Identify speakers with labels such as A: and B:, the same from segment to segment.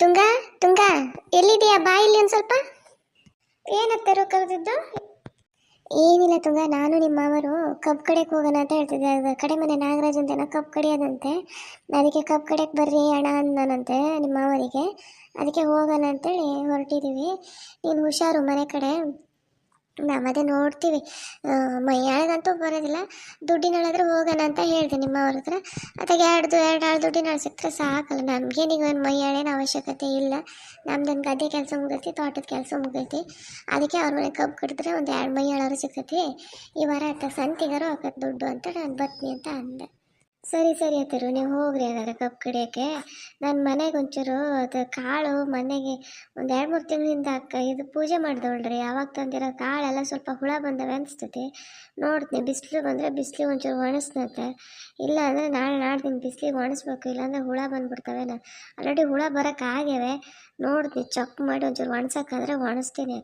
A: ತುಂಗ ತುಂಗ ಎಲ್ಲಿದೆಯಾ ಬಾ ಇಲ್ಲಿ ಒಂದು ಸ್ವಲ್ಪ. ಏನತ್ತರು ಕರೆದಿದ್ದು ಏನಿಲ್ಲ ತುಂಗ, ನಾನು ನಿಮ್ಮ ಮಾವರು ಕಬ್ಬು ಕಡೆಗೆ ಹೋಗೋಣ ಅಂತ ಹೇಳ್ತಿದ್ದೆ. ಅದು ಕಡೆ ಮನೆ ನಾಗರಾಜ್ ಅಂತೇನೋ ಕಬ್ಬು ಕಡಿಯೋದಂತೆ. ಅದಕ್ಕೆ ಕಬ್ಬು ಕಡೆಗೆ ಬರ್ರಿ ಅಣ್ಣ ಅಂದನಂತೆ ನಿಮ್ಮ ಮಾವರಿಗೆ ಅದಕ್ಕೆ ಹೋಗೋಣ ಅಂತೇಳಿ ಹೊರಟಿದ್ದೀವಿ ನೀನು ಹುಷಾರು ಮನೆ ಕಡೆ. ನಾವು ಅದೇ ನೋಡ್ತೀವಿ ಮೈಯಾಳಗಂತೂ ಬರೋದಿಲ್ಲ. ದುಡ್ಡಿನಾಳಾದ್ರೆ ಹೋಗೋಣ ಅಂತ ಹೇಳಿದೆ ನಿಮ್ಮ ಅವ್ರ ಹತ್ರ. ಅದಕ್ಕೆ ಎರಡು ಎರಡು ಆಳು ದುಡ್ಡಿನಾಳು ಸಿಕ್ಕರೆ ಸಾಕಲ್ಲ. ನಮಗೇನೀಗ ಒಂದು ಮೈಯಾಳೇನು ಅವಶ್ಯಕತೆ ಇಲ್ಲ. ನಮ್ದೊಂದು ಗದ್ದೆ ಕೆಲಸ ಮುಗೈತಿ ತೋಟದ ಕೆಲಸ ಮುಗೈತಿ ಅದಕ್ಕೆ ಅವ್ರ ಮನೆ ಕಬ್ಬು ಕಟ್ಟಿದ್ರೆ ಒಂದು ಎರಡು ಮೈಯಾಳಾರು ಸಿಕ್ಕತಿ ಈ ವಾರ ಆತ ಸಂತಿಗಾರು ಹಾಕತ್ತೆ ದುಡ್ಡು ಅಂತ ನಾನು ಬರ್ತೀನಿ ಅಂತ ಅಂದೆ. ಸರಿ ಸರಿ ಆತರು ನೀವು ಹೋಗ್ರಿ ಹಾಗಾದ್ರೆ ಕಪ್ ಕಡಿಯೋಕ್ಕೆ. ನನ್ನ ಮನೆಗೆ ಒಂಚೂರು ಅದು ಕಾಳು, ಮನೆಗೆ ಒಂದು ಎರಡು, ಮೂರು ತಿಂಗಳಿಂದ ಅಕ್ಕ ಇದು ಪೂಜೆ ಮಾಡಿದವಳ್ರಿ, ಯಾವಾಗ ತಂದಿರೋ ಕಾಳೆಲ್ಲ ಸ್ವಲ್ಪ ಹುಳ ಬಂದವೆ ಅನಿಸ್ತೈತಿ ನೋಡ್ತೀನಿ, ಬಿಸಿಲು ಬಂದರೆ ಬಿಸಿಲು ಒಂಚೂರು ಒಣಸ್ನತ್ತೆ ಇಲ್ಲ ಅಂದರೆ ನಾಳೆ ನಾಡ್ದಿನ ಬಿಸಿಲಿಗೆ ಒಣಸ್ಬೇಕು, ಇಲ್ಲಾಂದರೆ ಹುಳ ಬಂದ್ಬಿಡ್ತವೆ ನಾ. ಆಲ್ರೆಡಿ ಹುಳ ಬರೋಕ್ಕಾಗ್ಯವೆ ನೋಡ್ತೀನಿ, ಚಕ್ ಮಾಡಿ ಒಂಚೂರು ಒಣಸಕ್ಕಾದ್ರೆ ಒಣಸ್ತೀನಿ ಆ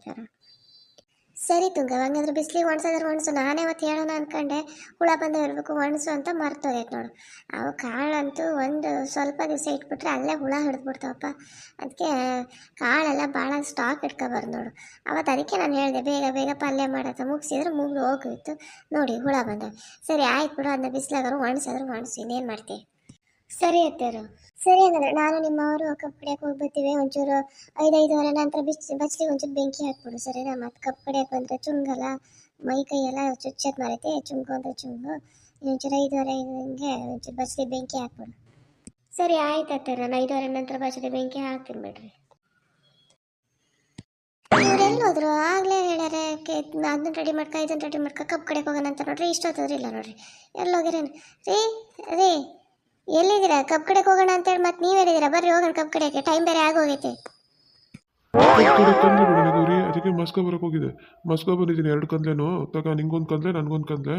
A: ಸರಿ ತುಂಗ, ಹಂಗಂದ್ರೆ ಬಿಸಿಲಿಗೆ ಒಣಸಿದ್ರೆ ಒಣಸು ನಾನೇ ಅವತ್ತು ಹೇಳೋಣ ಅನ್ಕೊಂಡೆ. ಹುಳ ಬಂದೇ ಇರಬೇಕು ಒಣಸು ಅಂತ ಮರ್ತೋಗೈತೆ ನೋಡು. ಅವು ಕಾಳಂತೂ ಒಂದು ಸ್ವಲ್ಪ ದಿವಸ ಇಟ್ಬಿಟ್ರೆ ಅಲ್ಲೇ ಹುಳ ಹಿಡಿದ್ಬಿಡ್ತಾವಪ್ಪ. ಅದಕ್ಕೆ ಕಾಳೆಲ್ಲ ಭಾಳ ಸ್ಟಾಕ್ ಇಟ್ಕೊಬಾರ್ದು ನೋಡು. ಅವತ್ತು ಅದಕ್ಕೆ ನಾನು ಹೇಳಿದೆ, ಬೇಗ ಬೇಗ ಪಲ್ಯ ಮಾಡತ್ತ ಮುಗಿಸಿದ್ರೆ ಮುಗಿದು ಹೋಗಿತ್ತು ನೋಡಿ, ಹುಳ ಬಂದವು. ಸರಿ, ಆಯ್ತು ಬಿಡು ಅದನ್ನ ಬಿಸಿಲಾಗಾರು ಒಣಸಿದ್ರು ಒಣಸು ಇನ್ನೇನು ಮಾಡ್ತೀವಿ ಸರಿ ಅತ್ತೆರು. ಸರಿ ಅಂದ್ರೆ ನಾನು ನಿಮ್ಮವರು ಕಬ್ಬು ಕಡಿಯಕ್ಕೆ ಹೋಗಿ ಬರ್ತೀವಿ ಒಂಚೂರು ಐದೈದು ಐದುವರೆ ನಂತರ ಬಿಚ್ ಬಚ್ಚಲಿಗೆ ಒಂಚೂರು ಬೆಂಕಿ ಹಾಕ್ಬಿಡು, ಸರಿನಾ? ಮತ್ತು ಕಬ್ಬು ಕಡಿಯಕ್ಕೆ ಬಂದರೆ ಚುಂಗಲ್ಲ, ಮೈ ಕೈ ಎಲ್ಲ ಚುಚ್ಚತ್ ಮಾರೈತೆ, ಚುಂಗು ಅಂದರೆ ಚುಂಗು. ಒಂಚೂರು ಐದುವರೆ ಹಿಂಗೆ ಒಂಚೂರು ಬಚ್ಚಲಿ ಬೆಂಕಿ ಹಾಕ್ಬಿಡು. ಸರಿ ಆಯ್ತು ಅತ್ತೆ ನಾನು ಐದುವರೆ ನಂತರ ಬಚ್ಚಲಿ ಬೆಂಕಿ ಹಾಕ್ತೀನಿ ಬಿಡ್ರಿ. ಇವ್ರೆಲ್ಲಿ ಹೋದ್ರು ಆಗ್ಲೇ ಹೇಳ್ಯಾರೆ ಅದನ್ನ ರೆಡಿ ಮಾಡ್ಕ, ಇದನ್ನ ರೆಡಿ ಮಾಡ್ಕ ಕಬ್ಬು ಕಡೆಗೆ ಹೋಗೋಣ ಅಂತ ನೋಡ್ರಿ, ಇಷ್ಟೊತ್ತದ್ರಿ ಇಲ್ಲ ನೋಡ್ರಿ. ಎಲ್ಲೋಗಿರೇನು ರೀ ರೀ. ಎಲ್ಲಿದ್ದೀರಾ? ಕಬ್ ಕಡೆಗೆ ಹೋಗೋಣ ಅಂತೇಳಿ ಮತ್ತೆ ನೀವೇನಿದ್ದೀರಾ ಬರ್ರಿ ಹೋಗೋಣ ಕಬ್ ಕಡೆಗೆ. ಟೈಮ್ ಬೇರೆ ಆಗೋಗೈತೆ.
B: ಕಡೆ ಕಂದ್ಲೆ ಬಿಡು ಗೌರಿ ಅದಕ್ಕೆ ಮಸ್ಕ ಬರಕ್ಕೆ ಹೋಗಿದೆ ಮಸ್ಕ ಬಂದಿದ್ದೀನಿ ಎರಡು ಕಂದ್ಲೇನು. ತಗ ನಿಂಗೊಂದು ಕಂದ್ಲೆ ನನಗೊಂದು ಕಂದ್ಲೆ.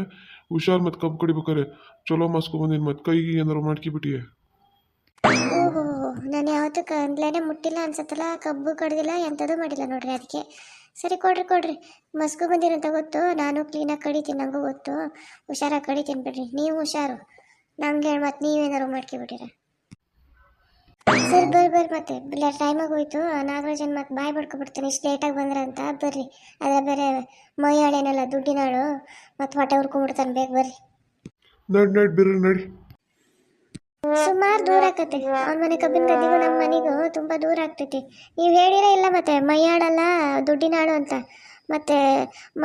B: ಹುಷಾರ್ ಮತ್ತು ಕಬ್ಬು ಕಡಿಬೇಕಾರೆ ಚಲೋ ಮಸ್ಕೊ ಬಂದಿನಿ ಮತ್ತು ಕೈಗೆ ಏನಾರು ಮಾಡ್ಕಿಬಿಟ್ಟಿಯೇ.
A: ಓಹೋ ನಾನು ಯಾವತ್ತೂ ಕಂದ್ಲೇನೆ ಮುಟ್ಟಿಲ್ಲ ಅನ್ಸತ್ತಲ್ಲ. ಕಬ್ಬು ಕಡ್ದಿಲ್ಲ ಎಂಥದ್ದು ಮಾಡಿಲ್ಲ ನೋಡ್ರಿ ಅದಕ್ಕೆ ಸರಿ ಕೊಡ್ರಿ ಕೊಡ್ರಿ. ಮಸ್ಕು ಬಂದಿರಂತ ಗೊತ್ತು. ನಾನು ಕ್ಲೀನಾಗಿ ಕಡಿತೀನಿ ನನಗೂ ಗೊತ್ತು. ಹುಷಾರಾಗಿ ಕಡಿತೀನಿ ಬಿಡ್ರಿ. ನೀವು ಹುಷಾರು. ನಮ್ಗೆ ಮತ್ತೆ ನೀವೇನಾದ್ರು ಮಾಡ್ಕೊಬಿಟ್ಟಿರ? ಸರ್ ಬರ್ರಿ ಬರ್ರಿ ಮತ್ತೆ. ಇಲ್ಲ ಟೈಮ್ ಆಗೋಯ್ತು ನಾಗರಾಜನ್ ಮತ್ತೆ ಬಾಯ್ ಬಡ್ಕೊಬಿಡ್ತೀನಿ. ಇಷ್ಟು ಲೇಟಾಗಿ ಬಂದ್ರ ಅಂತ. ಬರ್ರಿ. ಅದ್ರ ಬೇರೆ ಮೈಯಾಳೇನಲ್ಲ ದುಡ್ಡಿನಾಳು. ಮತ್ತೆ ಹೊಟ್ಟೆ ಹುರ್ಕೊಂಡ್ಬಿಡ್ತಾನೆ ಬೇಗ ಬರ್ರಿ.
B: ನಡಿ ನಡಿ ಬಿರ್ರಿ ನಡಿ.
A: ಸುಮಾರು ದೂರ ಆಕತ್ತೆ. ಅವ್ನ ಮನೆ ಕಬ್ಬಿನ ಗದ್ದಿಗೂ ನಮ್ಮ ಮನೆಗೂ ತುಂಬ ದೂರ ಆಗ್ತೈತಿ. ನೀವು ಹೇಳಿರೇ ಇಲ್ಲ ಮತ್ತೆ. ಮೈಯಾಡಲ್ಲ ದುಡ್ಡಿನಾಳು ಅಂತ. ಮತ್ತೆ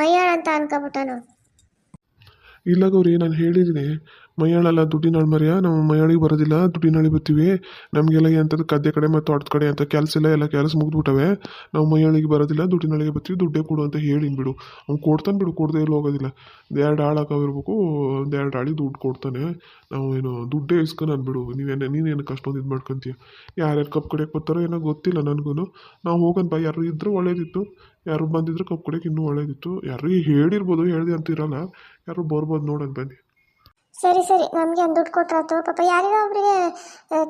A: ಮೈಯಾಳ ಅಂತ ಅನ್ಕೊಬಿಟ್ಟನು.
B: ಇಲ್ಲ ಗೌರಿ ನಾನು ಹೇಳಿದ್ದೀನಿ ಮೈಯಾಳಲ್ಲ ದುಡ್ಡಿನಾಳು ಮರ್ಯ, ನಾವು ಮೈಯಾಳಿಗೆ ಬರೋದಿಲ್ಲ ದುಡ್ಡಿನಾಳಿ ಬರ್ತೀವಿ. ನಮಗೆಲ್ಲ ಎಂಥದ್ದು ಗದ್ದೆ ಕಡೆ ಮತ್ತು ತೋಟದ ಕಡೆ ಅಂತ ಕೆಲಸ ಇಲ್ಲ, ಎಲ್ಲ ಕೆಲಸ ಮುಗಿದ್ಬಿಟ್ಟವೆ. ನಾವು ಮೈಯಾಳಿಗೆ ಬರೋದಿಲ್ಲ ದುಡ್ಡಿನಾಳಿಗೆ ಬರ್ತೀವಿ, ದುಡ್ಡೇ ಕೊಡು ಅಂತ ಹೇಳಿ ಬಿಡು. ಅವ್ನು ಕೊಡ್ತಾನೆ ಬಿಡು, ಕೊಡದೆ ಇಲ್ಲಿ ಹೋಗೋದಿಲ್ಲ ಎರಡು ಆಳು ಹಾಕೋವಿರ್ಬೇಕು ಒಂದು ಎರಡು ಆಳಿಗೆ ದುಡ್ಡು ಕೊಡ್ತಾನೆ. ನಾವು ಏನು ದುಡ್ಡೇ ಇಸ್ಕೊಂಡು ಬಿಡು. ನೀವೇನು ನೀನೇನಕ್ಕೆ ಅಷ್ಟೊಂದು ಇದು ಮಾಡ್ಕೊತೀಯ. ಯಾರ್ಯಾರು ಕಪ್ ಕಡಿಯಕ್ಕೆ ಬರ್ತಾರೋ ಏನೋ ಗೊತ್ತಿಲ್ಲ ನನಗೂ ನಾವು ಹೋಗೋಣ ಬಾ, ಯಾರು ಇದ್ರೂ ಒಳ್ಳೇದಿತ್ತು. ಯಾರು ಬಂದಿದ್ರೆ ಕಪ್ ಕಡಿಯಕ್ಕೆ ಇನ್ನೂ ಒಳ್ಳೇದಿತ್ತು. ಯಾರು ಹೇಳಿರ್ಬೋದು, ಹೇಳಿದೆ ಅಂತ ಇರಲ್ಲ. ಯಾರು ಬರ್ಬೋದು ನೋಡೋಣ ಬನ್ನಿ.
A: ಸರಿ ಸರಿ. ನಮಗೆ ದುಡ್ಡು ಕೊಟ್ಟಾತು ಪಾಪ ಯಾರಿಗೋ ಒಬ್ಬರಿಗೆ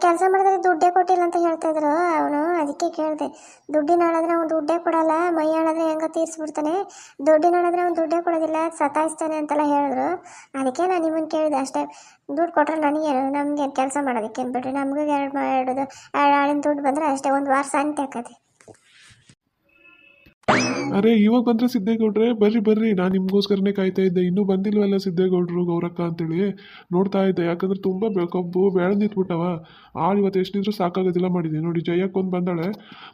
A: ಕೆಲಸ ಮಾಡಿದ್ರೆ ದುಡ್ಡೇ ಕೊಟ್ಟಿಲ್ಲ ಅಂತ ಹೇಳ್ತಾ ಇದ್ರು ಅವನು. ಅದಕ್ಕೆ ಕೇಳಿದೆ. ದುಡ್ಡಿನಾಳಾದ್ರೆ ಅವ್ನು ದುಡ್ಡೇ ಕೊಡಲ್ಲ. ಮೈಯಾಳಾದ್ರೆ ಹೆಂಗ ತೀರಿಸ್ಬಿಡ್ತಾನೆ. ದುಡ್ಡಿನಾಳಾದ್ರೆ ಅವ್ನು ದುಡ್ಡೇ ಕೊಡೋದಿಲ್ಲ. ಸತಾಯಿಸ್ತಾನೆ ಅಂತೆಲ್ಲ ಹೇಳಿದ್ರು. ಅದಕ್ಕೆ ನಾನು ನಿಮ್ಮನ್ನು ಕೇಳಿದೆ ಅಷ್ಟೇ. ದುಡ್ಡು ಕೊಟ್ಟರೆ ನನಗೇನು ನಮಗೆ ಕೆಲಸ ಮಾಡೋದಕ್ಕೇನು ಬಿಡ್ರಿ ನಮಗೂ ಎರಡು ಎರಡು ಎರಡು ಆಳಿನ ದುಡ್ಡು ಬಂದರೆ ಅಷ್ಟೇ. ಒಂದು ವಾರ ಸಂತೆ ಆಕತಿ.
B: ಅರೆ, ಇವಾಗ ಬಂದ್ರೆ ಸಿದ್ದೇಗೌಡ್ರೆ, ಬರ್ರಿ ಬರ್ರಿ. ನಾನು ನಿಮ್ಗೋಸ್ಕರನೇ ಕಾಯ್ತಾ ಇದ್ದೆ. ಇನ್ನೂ ಬಂದಿಲ್ವಲ್ಲ ಸಿದ್ದೇಗೌಡ್ರು, ಗೌರಕ್ಕ ಅಂತೇಳಿ. ನೋಡ್ತಾ ಇದ್ದೆ. ಯಾಕಂದ್ರೆ ತುಂಬ ಬೆ ಕಬ್ಬು ಬೆಳೆದು ನಿಂತ್ಬಿಟ್ಟವ. ಆಳು ಇವತ್ತು ಎಷ್ಟಿದ್ರು ಸಾಕಾಗೋದಿಲ್ಲ ಮಾಡಿದೆ. ನೋಡಿ ಜಯಕ್ಕೊಂದು ಬಂದಾಳೆ.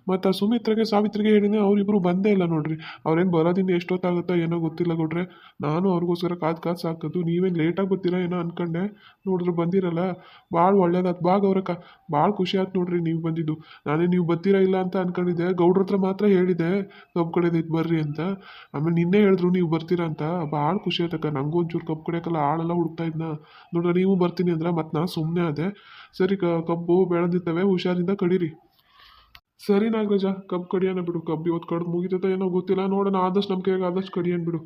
B: ಮತ್ತು ಸುಮಿತ್ರಗೆ, ಸಾವಿತ್ರಿಗೆ ಹೇಳಿದ್ರೆ ಅವ್ರಿಬ್ರು ಬಂದೇ ಇಲ್ಲ ನೋಡ್ರಿ. ಅವ್ರೇನು ಬರೋದಿಂದ ಎಷ್ಟೊತ್ತಾಗುತ್ತೋ ಏನೋ ಗೊತ್ತಿಲ್ಲ ಗೌಡ್ರೆ. ನಾನು ಅವ್ರಿಗೋಸ್ಕರ ಕಾದು ಕಾದು ಸಾಕೋದು ನೀವೇನು ಲೇಟಾಗಿ ಬರ್ತೀರಾ ಏನೋ ಅನ್ಕೊಂಡೆ. ನೋಡಿದ್ರು ಬಂದಿರಲ್ಲ. ಭಾಳ ಒಳ್ಳೇದಾಯ್ತು ಬಾ ಗೌರಕ್ಕ. ಭಾಳ ಖುಷಿ ಆಯ್ತು ನೋಡ್ರಿ ನೀವು ಬಂದಿದ್ದು. ನಾನೇ ನೀವು ಬರ್ತೀರಾ ಇಲ್ಲ ಅಂತ ಅನ್ಕೊಂಡಿದ್ದೆ. ಗೌಡ್ರ ಹತ್ರ ಮಾತ್ರ ಹೇಳಿದೆ ಕಬ್ಬು ಕಡೆದೈತೆ ಬರ್ರಿ ಅಂತ. ಆಮೇಲೆ ನಿನ್ನೆ ಹೇಳಿದ್ರು ನೀವು ಬರ್ತೀರಾ ಅಂತ. ಭಾಳ ಖುಷಿ ಆಯ್ತಕ್ಕ ನಂಗೂ ಒಂಚೂರು ಕಬ್ಬು ಕಡಿಯೋಕ್ಕಲ್ಲ ಆಳೆಲ್ಲ ಹುಡುಕ್ತಾ ಇದ್ನ. ನೋಡ್ರಿ ನೀವು ಬರ್ತೀನಿ ಅಂದ್ರೆ ಮತ್ತೆ ನಾನು ಸುಮ್ಮನೆ ಅದೇ ಸರಿ ಕಬ್ಬು ಬೆಳೆದಿದ್ದಾವೆ, ಹುಷಾರಿಂದ ಕಡೀರಿ. ಸರಿ ನಾಗರಾಜ ಕಬ್ಬು ಕಡಿಯೋಣ ಬಿಡು. ಕಬ್ಬು ಇವತ್ತು ಕಡ್ದು ಮುಗಿತೈತ ಏನೋ ಗೊತ್ತಿಲ್ಲ. ನೋಡೋಣ, ಆದಷ್ಟು ನಮ್ಮ ಕೈಗೆ ಆದಷ್ಟು ಕಡಿಯೋಣ ಬಿಡು.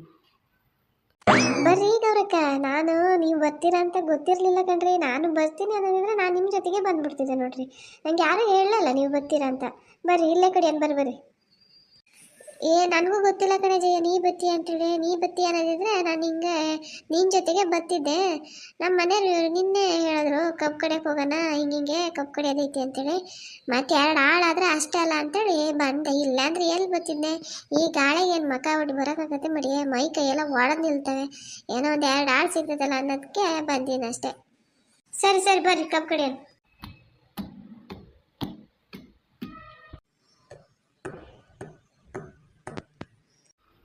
A: ಬರ್ರಿ ಗೌರಕ್ಕ ನಾನು, ನೀವು ಬರ್ತೀರಾ ಅಂತ ಗೊತ್ತಿರಲಿಲ್ಲ ಕಣ್ರಿ. ನಾನು ಬರ್ತೀನಿ ಅನ್ನೋದಿದ್ರೆ ನಾನು ನಿಮ್ಮ ಜೊತೆಗೆ ಬಂದ್ಬಿಡ್ತಿದ್ದೆ ನೋಡ್ರಿ. ನಂಗೆ ಯಾರೂ ಹೇಳಲ್ಲ ನೀವು ಬರ್ತೀರಾ ಅಂತ. ಬರ್ರಿ, ಇಲ್ಲೇ ಕಡಿಯೋಣ ಬರ್ರಿ. ಏ, ನನಗೂ ಗೊತ್ತಿಲ್ಲ ಕಣಜಯ್ಯ ಜಯ ನೀ ಬತ್ತಿ ಅಂತೇಳಿ. ನೀ ಬತ್ತಿ ಅನ್ನೋದಿದ್ರೆ ನಾನು ಹಿಂಗೆ ನಿನ್ನ ಜೊತೆಗೆ ಬತ್ತಿದ್ದೆ. ನಮ್ಮ ಮನೆಯವ್ರು ನಿನ್ನೆ ಹೇಳಿದ್ರು ಕಬ್ಬು ಕಡೆಗೆ ಹೋಗೋಣ, ಹಿಂಗೆ ಹಿಂಗೆ ಕಬ್ಬು ಕಡಿಯೋದೈತಿ ಅಂತೇಳಿ. ಮತ್ತೆ ಎರಡು ಆಳಾದ್ರೆ ಅಷ್ಟೇ ಅಲ್ಲ ಅಂತೇಳಿ ಬಂದೆ. ಇಲ್ಲಾಂದ್ರೆ ಎಲ್ಲಿ ಬತ್ತಿದ್ದೆ? ಈ ಗಾಳಿಗೆ ಏನು ಮಕ ಬಿಟ್ಟು ಬರೋಕ್ಕಾಗತ್ತೆ ಮಡಿ. ಮೈ ಕೈಯೆಲ್ಲ ಒಡೆದು ನಿಲ್ತವೆ. ಏನೋ ಒಂದು ಎರಡು ಹಾಳು ಸಿಗ್ತದಲ್ಲ ಅನ್ನೋದಕ್ಕೆ ಬಂದೀನಿ ಅಷ್ಟೇ. ಸರಿ ಸರಿ ಬರ್ರಿ ಕಬ್ಬು ಕಡಿಯೋಣ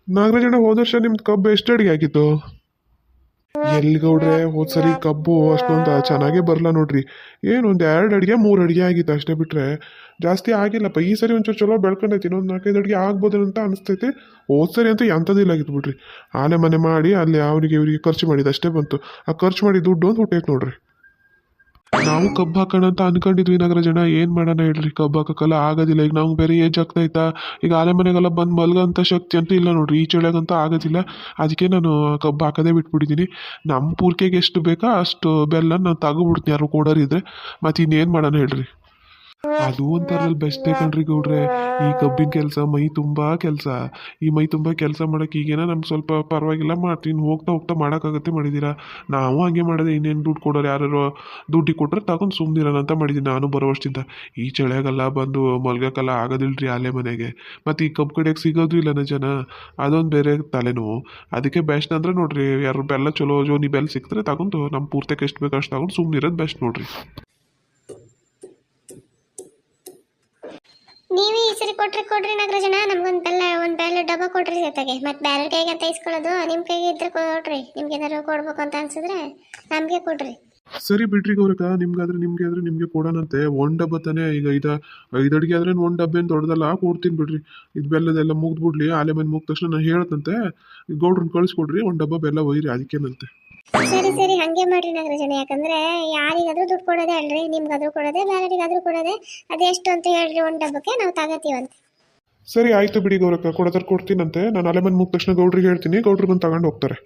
B: ನಾಗರಾಜಣ್ಣ ಹೋದ ವರ್ಷ ನಿಮ್ದು ಕಬ್ಬು ಎಷ್ಟು ಅಡಿಗೆ ಆಗಿತ್ತು ಎಲ್ಲಿ ಗೌಡ್ರೆ ಹೋದ್ ಸರಿ ಕಬ್ಬು ಅಷ್ಟೊಂದು ಚೆನ್ನಾಗೇ ಬರಲ್ಲ ನೋಡ್ರಿ. ಏನು ಒಂದು ಎರಡು ಅಡಿಗೆ, ಮೂರು ಅಡಿಗೆ ಆಗಿತ್ತು ಅಷ್ಟೇ ಬಿಟ್ರೆ. ಜಾಸ್ತಿ ಆಗಿಲ್ಲಪ್ಪ, ಈ ಸರಿ ಒಂಚೂರು ಚಲೋ ಬೆಳ್ಕೊಂಡೈತಿ, ಇನ್ನೊಂದು ನಾಲ್ಕೈದು ಅಡಿಗೆ ಆಗ್ಬೋದು ಅಂತ ಅನಿಸ್ತೈತೆ. ಹೋದ್ ಸರಿ ಅಂತೂ ಎಂಥದ್ದಿಲ್ಲ ಆಗಿತ್ತು ಬಿಡ್ರಿ. ಆನೆ ಮನೆ ಮಾಡಿ ಅಲ್ಲಿ ಅವರಿಗೆ ಇವರಿಗೆ ಖರ್ಚು ಮಾಡಿದ್ದು ಅಷ್ಟೇ ಬಂತು. ಆ ಖರ್ಚು ಮಾಡಿ ದುಡ್ಡು ಒಂದು ಹುಟ್ಟೈತೆ ನೋಡ್ರಿ. ನಾವು ಕಬ್ಬು ಹಾಕೋಣ ಅಂತ ಅನ್ಕೊಂಡಿದ್ವಿ ನಗರ ಜನ ಏನು ಮಾಡೋಣ ಹೇಳ್ರಿ? ಕಬ್ಬು ಹಾಕಕ್ಕೆಲ್ಲ ಆಗೋದಿಲ್ಲ. ಈಗ ನಮ್ಗೆ ಬೇರೆ ಏಜ್ ಆಗ್ತೈತಾ ಈಗ ಆಲೆ ಮನೆಗೆಲ್ಲ ಬಂದು ಮಲ್ಗೋಂಥ ಶಕ್ತಿ ಅಂತೂ ಇಲ್ಲ ನೋಡ್ರಿ. ಈ ಚಳಿಯಾಗಂತೂ ಆಗೋದಿಲ್ಲ. ಅದಕ್ಕೆ ನಾನು ಕಬ್ಬು ಹಾಕೋದೇ ಬಿಟ್ಬಿಟ್ಟಿದ್ದೀನಿ ನಮ್ಮ ಪೂರ್ಕೆಗೆ ಎಷ್ಟು ಬೇಕೋ ಅಷ್ಟು ಬೆಲ್ಲ ನಾನು ತಗೋಬಿಡ್ತೀನಿ. ಯಾರು ಕೊಡೋರಿದ್ರೆ. ಮತ್ತು ಇನ್ನೇನು ಮಾಡೋಣ ಹೇಳ್ರಿ? ಅದು ಒಂಥರಲ್ಲಿ ಬೆಸ್ಟೇ ಕಣ್ರಿ ಗೌಡ್ರೆ. ಈ ಕಬ್ಬಿನ ಕೆಲಸ, ಮೈ ತುಂಬ ಕೆಲಸ. ಈ ಮೈ ತುಂಬಾ ಕೆಲಸ ಮಾಡೋಕೆ ಈಗೇನ ನಮ್ಗೆ ಸ್ವಲ್ಪ ಪರವಾಗಿಲ್ಲ, ಮಾಡ್ತೀನಿ. ಹೋಗ್ತಾ ಹೋಗ್ತಾ ಮಾಡೋಕ್ಕಾಗತ್ತೆ ಮಾಡಿದ್ದೀರಾ ನಾವು ಹಂಗೆ ಮಾಡಿದೆ ಇನ್ನೇನು ದುಡ್ಡು ಕೊಡೋರು ಯಾರು ದುಡ್ಡಿಗೆ ಕೊಟ್ರೆ ತಗೊಂಡು ಸುಮ್ಮನಿರೋಣ ಅಂತ ಮಾಡಿದ್ದೀನಿ ನಾನು ಬರೋ ವರ್ಷದಿಂದ. ಈ ಚಳಿಯಾಗಲ್ಲ ಬಂದು ಮಲ್ಗಕ್ಕೆಲ್ಲ ಆಗೋದಿಲ್ರಿ ಅಲ್ಲೇ ಮನೆಗೆ. ಮತ್ತು ಈ ಕಬ್ಬು ಕಡೆಗೆ ಸಿಗೋದು ಇಲ್ಲನ ಜನ ಅದೊಂದು ಬೇರೆ ತಲೆನೋವು. ಅದಕ್ಕೆ ಬೆಸ್ಟ್ ಅಂದ್ರೆ ನೋಡ್ರಿ, ಯಾರು ಬೆಲ್ಲ ಚಲೋ, ಜೋನಿ ಬೆಲ್ಲ ಸಿಕ್ತರೆ ತಗೊಂಡು ನಮ್ಮ ಪೂರ್ತಿಗೆ ಎಷ್ಟು ಬೇಕು ಅಷ್ಟು ತಗೊಂಡು ಸುಮ್ಮನಿರೋದು ಬೆಸ್ಟ್ ನೋಡ್ರಿ.
A: ನೀವೇ ಈ ಕೊಟ್ರೆ ಕೊಡ್ರಿ ನಾಗರಾಜನ ನಮ್ಗೊಂದು ಬೆಲ್ಲ, ಒಂದು ಬೆಲ್ಲ ಡಬ್ಬ ಕೊಡ್ರಿ ಜೊತೆಗೆ. ಮತ್ತೆ ಬೇರೆ ಕೈಗೆ ಅಂತ ಇಸ್ಕೊಳ್ಳೋದು ನಿಮ್ಮ ಕೈಗೆ ಇದ್ರೆ ಕೊಡ್ರಿ ನಿಮ್ಗೆ ಏನಾದ್ರು ಕೊಡ್ಬೇಕು ಅಂತ ಅನ್ಸಿದ್ರೆ ನಮಗೆ ಕೊಡ್ರಿ.
B: ಸರಿ ಬಿಡ್ರಿ ಗೌರಕ ನಿಮ್ಗಾದ್ರೆ ನಿಮ್ಗೆ ಆದ್ರೆ ನಿಮ್ಗೆ ಕೊಡೋಣಂತೆ. ಒಂದ್ ಡಬ್ಬ ತಾನೇ, ಈಗ ಇದ ಐದು ಅಡಿಗೆ ಆದ್ರೆ ಒಂದ್ ಡಬ್ಬ ಏನು ದೊಡ್ಡದಲ್ಲ, ಕೊಡ್ತೀನಿ ಬಿಡ್ರಿ. ಇದು ಬೆಲ್ಲದೆಲ್ಲ ಮುಗ್ದು ಬಿಡ್ಲಿ ಆಲೆ ಮನೆ ಮುಗ್ದ ತಕ್ಷಣ ನಾನು ಹೇಳತ್ತಂತೆ ಗೌಡ್ರನ್ನ ಕಳಿಸ್ಕೊಡ್ರಿ, ಒಂದ್ ಡಬ್ಬ ಬೆಲ್ಲ ಒಯ್ರಿ, ಅದಕ್ಕೇನಂತೆ.
A: ಸರಿ ಸರಿ, ಹಂಗೆ ಮಾಡ್ರಿ ನಾಗರಾಜನ ಯಾಕಂದ್ರೆ ಯಾರಿಗಾದ್ರೂ ದುಡ್ಡು ಕೊಡೋದೇ ಅಲ್ರಿ, ನಿಮ್ಗಾದ್ರೂ ಕೊಡೋದೇ ಬೇರೆಯವರಿಗಾದ್ರೂ ಕೊಡೋದೇ ಅದೆಷ್ಟು ಅಂತ ಹೇಳ್ರಿ ಒಂದು ಡಬ್ಬಕ್ಕೆ ನಾವು ತಗೋತೀವಂತೆ.
B: ಸರಿ, ಆಯ್ತು ಬಿಡಿ ಗೌರಕ್ಕ, ಕೊಡೋದ್ರ ಕೊಡ್ತೀನಂತೆ. ನಾನು ಅಲೆಮನ್ ಮುಗಿದ ತಕ್ಷಣ ಗೌಡ್ರಿಗೆ ಹೇಳ್ತೀನಿ, ಗೌಡ್ರು ಬಂದು ತಗೊಂಡು ಹೋಗ್ತಾರೆ.